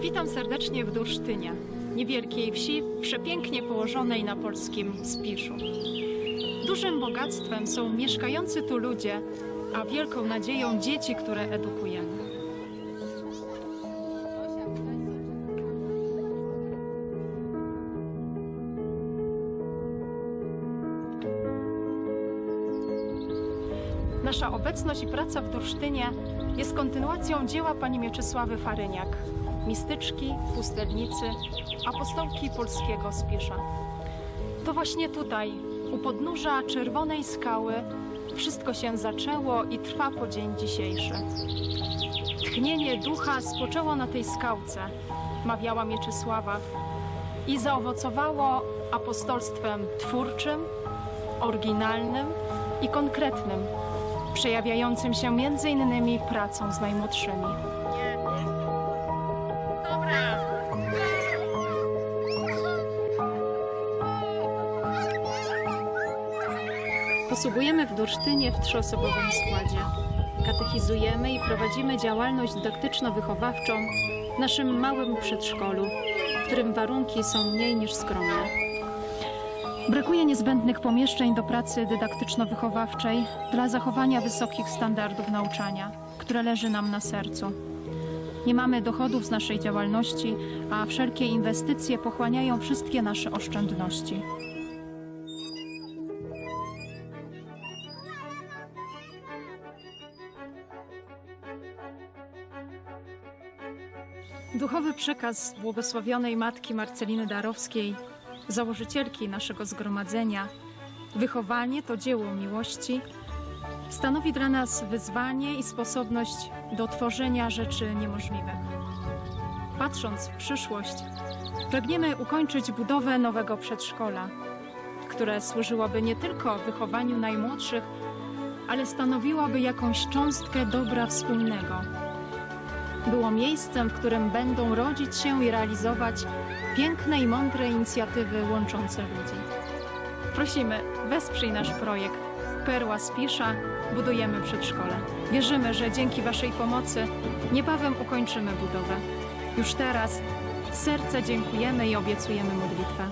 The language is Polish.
Witam serdecznie w Dursztynie, niewielkiej wsi przepięknie położonej na polskim Spiszu. Dużym bogactwem są mieszkający tu ludzie, a wielką nadzieją dzieci, które edukujemy. Nasza obecność i praca w Dursztynie jest kontynuacją dzieła pani Mieczysławy Faryniak, mistyczki, pustelnicy, apostołki polskiego Spisza. To właśnie tutaj, u podnóża czerwonej skały, wszystko się zaczęło i trwa po dzień dzisiejszy. Tchnienie ducha spoczęło na tej skałce, mawiała Mieczysława, i zaowocowało apostolstwem twórczym, oryginalnym i konkretnym, przejawiającym się między innymi pracą z najmłodszymi. Posługujemy w Dursztynie w trzyosobowym składzie. Katechizujemy i prowadzimy działalność dydaktyczno-wychowawczą w naszym małym przedszkolu, w którym warunki są mniej niż skromne. Brakuje niezbędnych pomieszczeń do pracy dydaktyczno-wychowawczej dla zachowania wysokich standardów nauczania, które leży nam na sercu. Nie mamy dochodów z naszej działalności, a wszelkie inwestycje pochłaniają wszystkie nasze oszczędności. Duchowy przekaz błogosławionej matki Marceliny Darowskiej, założycielki naszego zgromadzenia, wychowanie to dzieło miłości, stanowi dla nas wyzwanie i sposobność do tworzenia rzeczy niemożliwych. Patrząc w przyszłość, pragniemy ukończyć budowę nowego przedszkola, które służyłoby nie tylko wychowaniu najmłodszych, ale stanowiłoby jakąś cząstkę dobra wspólnego było miejscem, w którym będą rodzić się i realizować piękne i mądre inicjatywy łączące ludzi. Prosimy, wesprzyj nasz projekt Perła Spisza Budujemy Przedszkole. Wierzymy, że dzięki Waszej pomocy niebawem ukończymy budowę. Już teraz z serca dziękujemy i obiecujemy modlitwę.